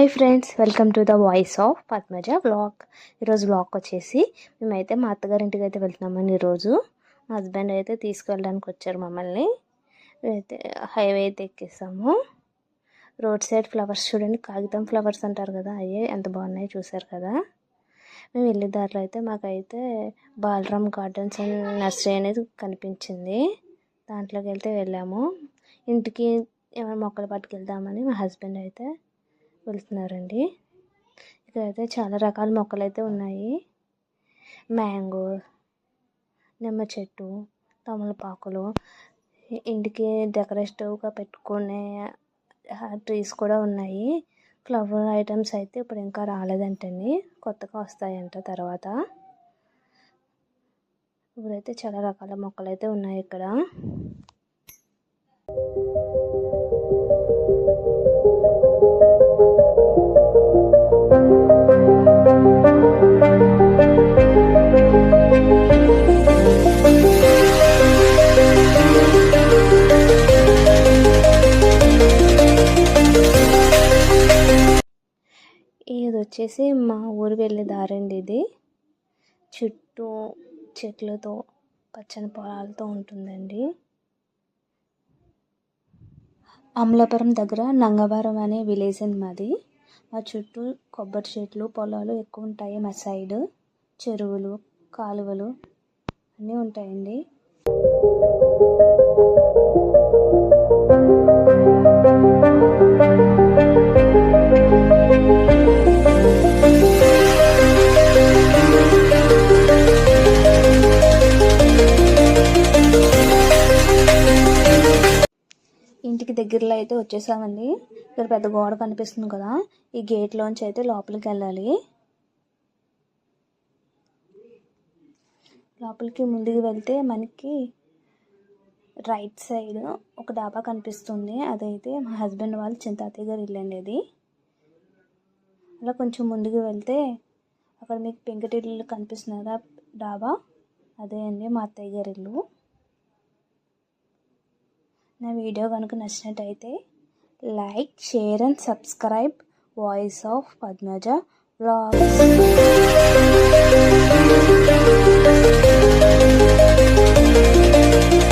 Hi friends welcome to the voice of Padmaja vlog ఈరోజు vlog వచ్చేసి మేమైతే మా అత్తగారి ఇంటికి అయితే వెళ్తున్నామని ఈరోజు. మా హస్బెండ్ అయితే తీసుకెళ్ళడానికి వచ్చారు మమ్మల్ని. అయితే హైవే అయితే ఎక్కేసాము. రోడ్ సైడ్ ఫ్లవర్స్ చూడండి కాగితం ఫ్లవర్స్ అంటారు కదా అయ్యే ఎంత బాగున్నాయి చూసారు కదా. మేము వెళ్ళే దారిలో అయితే మాకైతే బాలరామ్ గార్డెన్స్ అండ్ నర్సరీ అనేది కనిపించింది. దాంట్లోకి వెళ్తే వెళ్ళాము. ఇంటికి ఏమైనా మొక్కలు పట్టుకెళ్దామని మా హస్బెండ్ అయితే వెళ్తున్నారండి. ఇక్కడైతే చాలా రకాల మొక్కలు అయితే ఉన్నాయి. మ్యాంగో నిమ్మ చెట్టు తమలపాకులు ఇంటికి డెకరేటివ్గా పెట్టుకునే ట్రీస్ కూడా ఉన్నాయి. ఫ్లవర్ ఐటమ్స్ అయితే ఇప్పుడు ఇంకా రాలేదంటండి. కొత్తగా వస్తాయంట తర్వాత. ఇప్పుడైతే చాలా రకాల మొక్కలు అయితే ఉన్నాయి ఇక్కడ. ఇది వచ్చేసి మా ఊరు వెళ్ళే దారండి ఇది. చుట్టూ చెట్లతో పచ్చని పొలాలతో ఉంటుందండి. అమలాపురం దగ్గర నంగవరం అనే విలేజ్ అండి మాది. మా చుట్టూ కొబ్బరి చెట్లు పొలాలు ఎక్కువ ఉంటాయి మా సైడ్. చెరువులు కాలువలు అన్నీ ఉంటాయండి. గేట్కి దగ్గరలో అయితే వచ్చేసామండి. ఇక్కడ పెద్ద గోడ కనిపిస్తుంది కదా. ఈ గేట్లోంచి అయితే లోపలికి వెళ్ళాలి. లోపలికి ముందుకు వెళ్తే మనకి రైట్ సైడ్ ఒక డాబా కనిపిస్తుంది. అదైతే మా హస్బెండ్ వాళ్ళు చింతాతయ్య గారు ఇల్లు అండి అది. అలా కొంచెం ముందుకు వెళ్తే అక్కడ మీకు పెంకుటిల్లు కనిపిస్తున్నారా డాబా. అదే అండి మా అత్తయ్య గారి ఇల్లు. నా వీడియో కనుక నచ్చినట్టయితే like share and subscribe voice of Padmaja vlogs